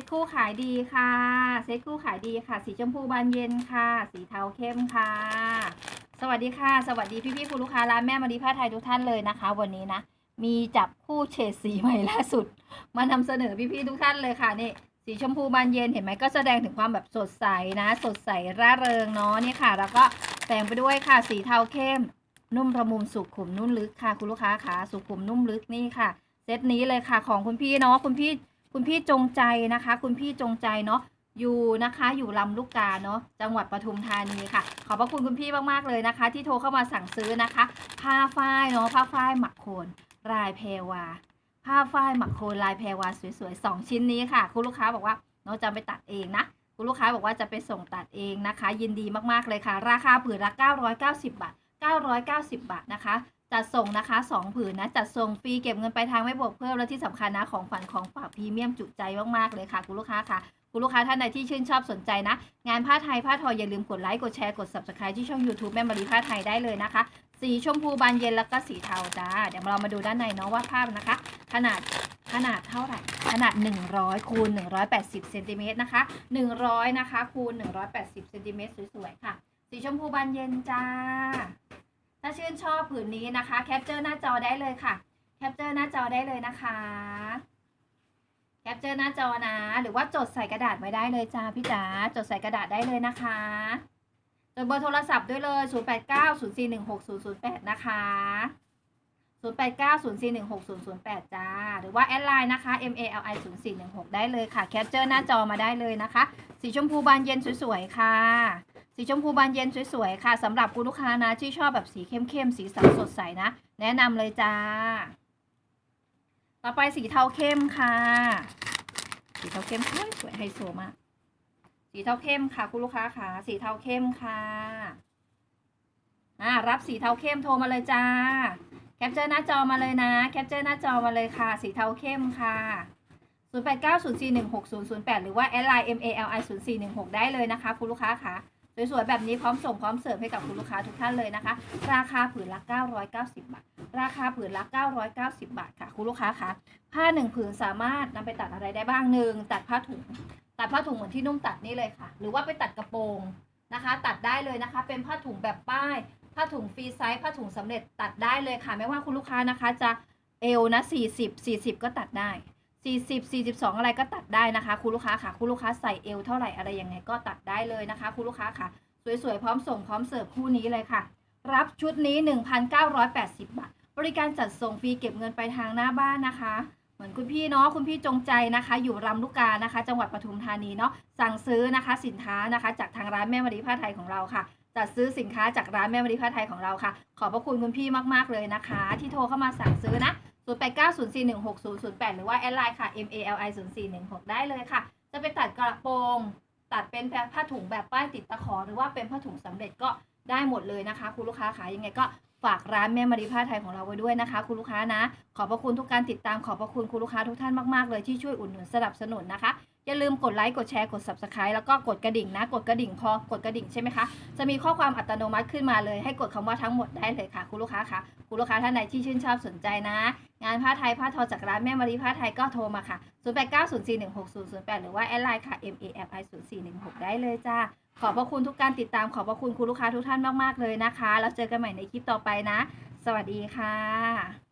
ตคู่ขายดีค่ะ เซตคู่ขายดีค่ะ สีชมพูบานเย็นค่ะ สีเทาเข้มค่ะ สวัสดีค่ะ สวัสดีพี่พี่คุณลูกค้าร้านแม่มารีผ้าไทยทุกท่านเลยนะคะ วันนี้นะ มีจับคู่เฉดสีใหม่ล่าสุด มานำเสนอพี่พี่ทุกท่านเลยค่ะนี่สีชมพูบานเย็นเห็นไหมก็แสดงถึงความแบบสดใสนะ สดใสร่าเริงเนาะนี่ค่ะ แล้วก็แต่งไปด้วยค่ะ สีเทาเข้ม นุ่มระมุมสุขุมนุ่มลึกค่ะ คุณลูกค้าขาสุขุมนุ่มลึกนี่ค่ะ เซตนี้เลยค่ะของคุณพี่เนาะคุณพี่ คุณพี่จงใจนะคะ คุณพี่จงใจเนาะอยู่นะคะอยู่ลำลูกกาเนาะจังหวัดปทุมธานีค่ะ ขอบพระคุณคุณพี่มากๆเลยนะคะ ที่โทรเข้ามาสั่งซื้อนะคะ ผ้าฝ้ายเนาะผ้าฝ้ายหมักโคนลายแพรวา ผ้าฝ้ายหมักโคนลายแพรวาสวยๆสองชิ้นนี้ค่ะ คุณลูกค้าบอกว่าเนาะจะไปตัดเองนะคุณลูกค้าบอกว่าจะไปส่งตัดเองนะคะ ยินดีมากๆเลยค่ะ ราคาผืนละ990 บาท 990 บาทนะคะ จัดส่งนะคะ 2 ผืนนะจัดส่งฟรีเก็บเงินไปลายทางไม่บวกเพิ่มและที่สำคัญนะของฝันของฝากพรีเมียมจุใจมากๆเลยค่ะ คุณลูกค้าค่ะ คุณลูกค้าท่านใดที่ชื่นชอบสนใจนะ งานผ้าไทยผ้าทออย่าลืมกดไลค์กดแชร์กด subscribe ที่ช่อง YouTube แม่มารีผ้าไทยได้เลยนะคะ สีชมพูบานเย็นแล้วก็สีเทาจ้าเดี๋ยวเรามาดูด้านในเนาะว่าภาพนะคะ ขนาดขนาดเท่าไหร่ ขนาด 100คูณ180เซนติเมตรนะคะ100นะคะคูณ180เซนติเมตรสวยๆค่ะ สีชมพูบานเย็นจ้า ถ้าชื่นชอบผืนนี้นะคะแคปเจอร์หน้าจอได้เลยค่ะแคปเจอร์หน้าจอได้เลยนะคะแคปเจอร์หน้าจอนะ หรือว่าจดใส่กระดาษไว้ได้เลยจ้าพี่จ๋าจดใส่กระดาษได้เลยนะคะจดเบอร์โทรศัพท์ด้วยเลย 0890460008 นะคะ 0890416008 จ้า หรือว่าแอดไลน์นะคะ MALI 0416ได้เลยค่ะ แคปเจอร์หน้าจอมาได้เลยนะคะ สีชมพูบานเย็นสวยๆ ค่ะ สีชมพูบานเย็นสวยๆค่ะสำหรับคุณลูกค้านะที่ชอบแบบสีเข้มๆสีสันสดใสนะ แนะนำเลยจ้า ต่อไปสีเทาเข้มค่ะ สีเทาเข้มสวยสวยไฮโซมากสีเทาเข้มค่ะ คุณลูกค้าค่ะสีเทาเข้มค่ะอ่ารับสีเทาเข้มโทรมาเลยจ้า แคปเจอร์หน้าจอมาเลยนะแคปเจอร์หน้าจอมาเลยค่ะ สีเทาเข้มค่ะ0890416008 หรือว่าแอดไลน์ MALI 0416ได้เลยนะคะ คุณลูกค้าค่ะ สวยๆแบบนี้พร้อมส่งพร้อมเสิร์ฟให้กับคุณลูกค้าทุกท่านเลยนะคะ ราคาผืนละ 990 บาท ราคาผืนละ 990 บาทค่ะ คุณลูกค้าคะผ้าหนึ่งผืนสามารถนำไปตัดอะไรได้บ้างหนึ่งตัดผ้าถุงตัดผ้าถุงเหมือนที่นุ่มตัดนี่เลยค่ะ หรือว่าไปตัดกระโปรงนะคะ ตัดได้เลยนะคะ เป็นผ้าถุงแบบป้าย ผ้าถุงฟรีไซส์ผ้าถุงสำเร็จตัดได้เลยค่ะ ไม่ว่าคุณลูกค้านะคะจะเอวนะ40 40 ก็ตัดได้ 40 42 อะไรก็ตัดได้นะคะคุณลูกค้าค่ะคุณลูกค้าใส่เอวเท่าไหร่อะไรยังไงก็ตัดได้เลยนะคะคุณลูกค้าค่ะ สวยๆ พร้อมส่งพร้อมเสิร์ฟคู่นี้เลยค่ะ รับชุดนี้ 1,980 บาท บริการจัดส่งฟรีเก็บเงินไปทางหน้าบ้านนะคะ เหมือนคุณพี่เนาะคุณพี่จงใจนะคะ อยู่รำลูกกานะคะ จังหวัดปทุมธานีเนาะสั่งซื้อนะคะสินค้านะคะ จากทางร้านแม่มารีผ้าไทยของเราค่ะจัดซื้อสินค้าจากร้านแม่มารีผ้าไทยของเราค่ะ ขอบพระคุณคุณพี่มากๆเลยนะคะ ที่โทรเข้ามาสั่งซื้อนะ 0890416008 หรือว่าแอดไลน์ค่ะ MALI 0416ได้เลยค่ะ จะไปตัดกระโปรง ตัดเป็นผ้าถุงแบบป้ายติดตะขอ หรือว่าเป็นผ้าถุงสำเร็จก็ได้หมดเลยนะคะ คุณลูกค้าขายยังไงก็ฝากร้านแม่มารีผ้าไทยของเราไว้ด้วยนะคะ คุณลูกค้านะ ขอบพระคุณทุกการติดตามขอบพระคุณคุณลูกค้าทุกท่านมากๆเลยที่ช่วยอุดหนุนสนับสนุนนะคะ อย่าลืมกดไลค์กดแชร์กด subscribe แล้วก็กดกระดิ่งนะ กดกระดิ่งพอกดกระดิ่งใช่ไหมคะ จะมีข้อความอัตโนมัติขึ้นมาเลย ให้กดคำว่าทั้งหมดได้เลยค่ะ คุณลูกค้าค่ะคุณลูกค้าท่านใดที่ชื่นชอบสนใจนะ งานผ้าไทยผ้าทอจากร้านแม่มารีผ้าไทยก็โทรมาค่ะ0890416008 หรือว่าแอดไลน์ค่ะ MAFI 0416ได้เลยจ้าขอบพระคุณทุกการติดตามขอบพระคุณคุณลูกค้าทุกท่านมากๆเลยนะคะ แล้วเจอกันใหม่ในคลิปต่อไปนะ สวัสดีค่ะ